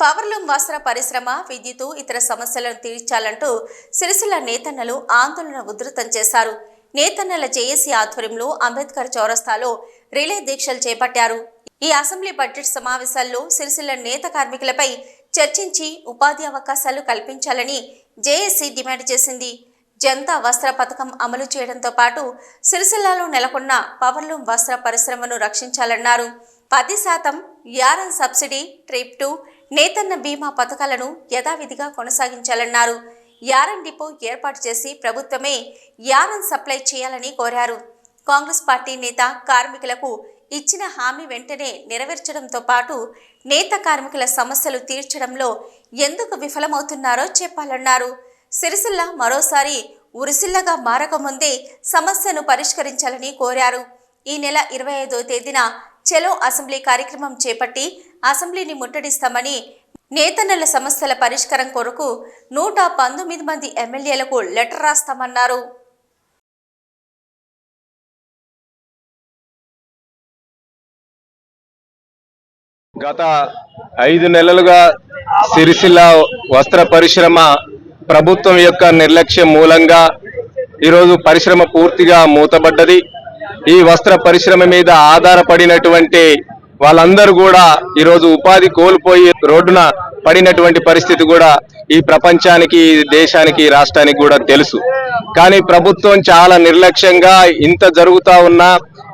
Powerloom వస్త్ర పరిశ్రమ విద్యుత్ ఇతర సమస్యలను తీర్చాలంటూ సిరిసిల్ల నేతన్నలు ఆందోళన ఉధృతం చేశారు. నేతన్నల జేఏసీ ఆధ్వర్యంలో అంబేద్కర్ చౌరస్తాలో రిలే దీక్షలు చేపట్టారు. ఈ అసెంబ్లీ బడ్జెట్ సమావేశాల్లో సిరిసిల్ల నేత కార్మికులపై చర్చించి ఉపాధి అవకాశాలు కల్పించాలని జేఏసీ డిమాండ్ చేసింది. జనతా వస్త్ర పథకం అమలు చేయడంతో పాటు సిరిసిల్లాలో నెలకొన్న పవర్లూమ్ వస్త్ర పరిశ్రమను రక్షించాలన్నారు. పది శాతం యారన్ సబ్సిడీ ట్రిప్ టు నేతన్న బీమా పథకాలను యథావిధిగా కొనసాగించాలన్నారు. యారన్ డిపో ఏర్పాటు చేసి ప్రభుత్వమే యారన్ సప్లై చేయాలని కోరారు. కాంగ్రెస్ పార్టీ నేత కార్మికులకు ఇచ్చిన హామీ వెంటనే నెరవేర్చడంతో పాటు నేత కార్మికుల సమస్యలు తీర్చడంలో ఎందుకు విఫలమవుతున్నారో చెప్పాలన్నారు. సిరిసిల్ల మరోసారి ఉరిసిల్లగా మారకముందే సమస్యను పరిష్కరించాలని కోరారు. ఈ నెల ఇరవై ఐదో తేదీన చలో అసెంబ్లీ కార్యక్రమం చేపట్టి అసెంబ్లీని ముట్టడిస్తామని నేతన్నల సమస్యల పరిష్కారం కొరకు నూట పంతొమ్మిది మంది ఎమ్మెల్యేలకు లెటర్ రాస్తామన్నారు. గత ఐదు నెలలుగా సిరిసిల్ల వస్త్ర పరిశ్రమ ప్రభుత్వం యొక్క నిర్లక్ష్యం మూలంగా ఈరోజు పరిశ్రమ పూర్తిగా మూతబడ్డది ఈ వస్త్ర పరిశ్రమ మీద ఆధారపడినటువంటి వాళ్ళందరూ కూడా ఈరోజు ఉపాధి కోల్పోయి రోడ్డున పడినటువంటి పరిస్థితి కూడా ఈ ప్రపంచానికి దేశానికి రాష్ట్రానికి కూడా తెలుసు. కానీ ప్రభుత్వం చాలా నిర్లక్ష్యంగా ఇంత జరుగుతా ఉన్న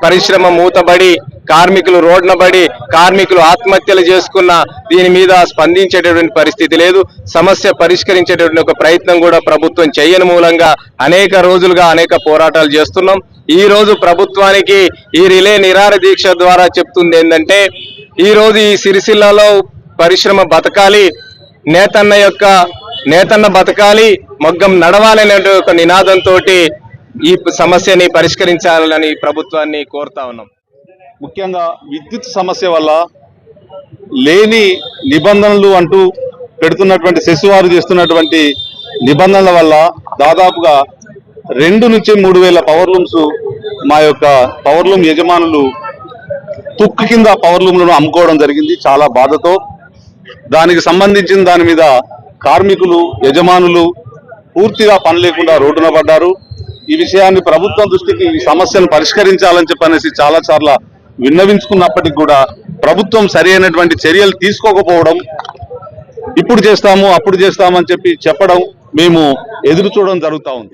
పరిశ్రమ మూతబడి కార్మికులు రోడ్న పడి కార్మికులు ఆత్మహత్యలు చేసుకున్న దీని మీద స్పందించేటటువంటి పరిస్థితి లేదు. సమస్య పరిష్కరించేటటువంటి ఒక ప్రయత్నం కూడా ప్రభుత్వం చేయని మూలంగా అనేక రోజులుగా అనేక పోరాటాలు చేస్తున్నాం. ఈ రోజు ప్రభుత్వానికి ఈ రిలే నిరార దీక్ష ద్వారా చెప్తుంది ఏంటంటే ఈ రోజు ఈ సిరిసిల్లలో పరిశ్రమ బతకాలి నేతన్న యొక్క నేతన్న బతకాలి మగ్గం నడవాలనే ఒక నినాదంతో ఈ సమస్యని పరిష్కరించాలని ప్రభుత్వాన్ని కోరుతా ఉన్నాం. ముఖ్యంగా విద్యుత్ సమస్య వల్ల లేని నిబంధనలు అంటూ పెడుతున్నటువంటి శశివారు చేస్తున్నటువంటి నిబంధనల వల్ల దాదాపుగా రెండు నుంచి మూడు వేల పవర్ లూమ్స్ మా యొక్క పవర్ లూమ్ యజమానులు తుక్కు కింద పవర్ లూమ్లను అమ్ముకోవడం జరిగింది చాలా బాధతో. దానికి సంబంధించిన దాని మీద కార్మికులు యజమానులు పూర్తిగా పని లేకుండా రోడ్డున పడ్డారు. ఈ విషయాన్ని ప్రభుత్వం దృష్టికి ఈ సమస్యను పరిష్కరించాలని చెప్పనేసి చాలా సార్లు విన్నవించుకున్నప్పటికీ కూడా ప్రభుత్వం సరి అయినటువంటి చర్యలు తీసుకోకపోవడం ఇప్పుడు చేస్తాము అప్పుడు చేస్తామని చెప్పి చెప్పడం మేము ఎదురు చూడడం జరుగుతూ ఉంది.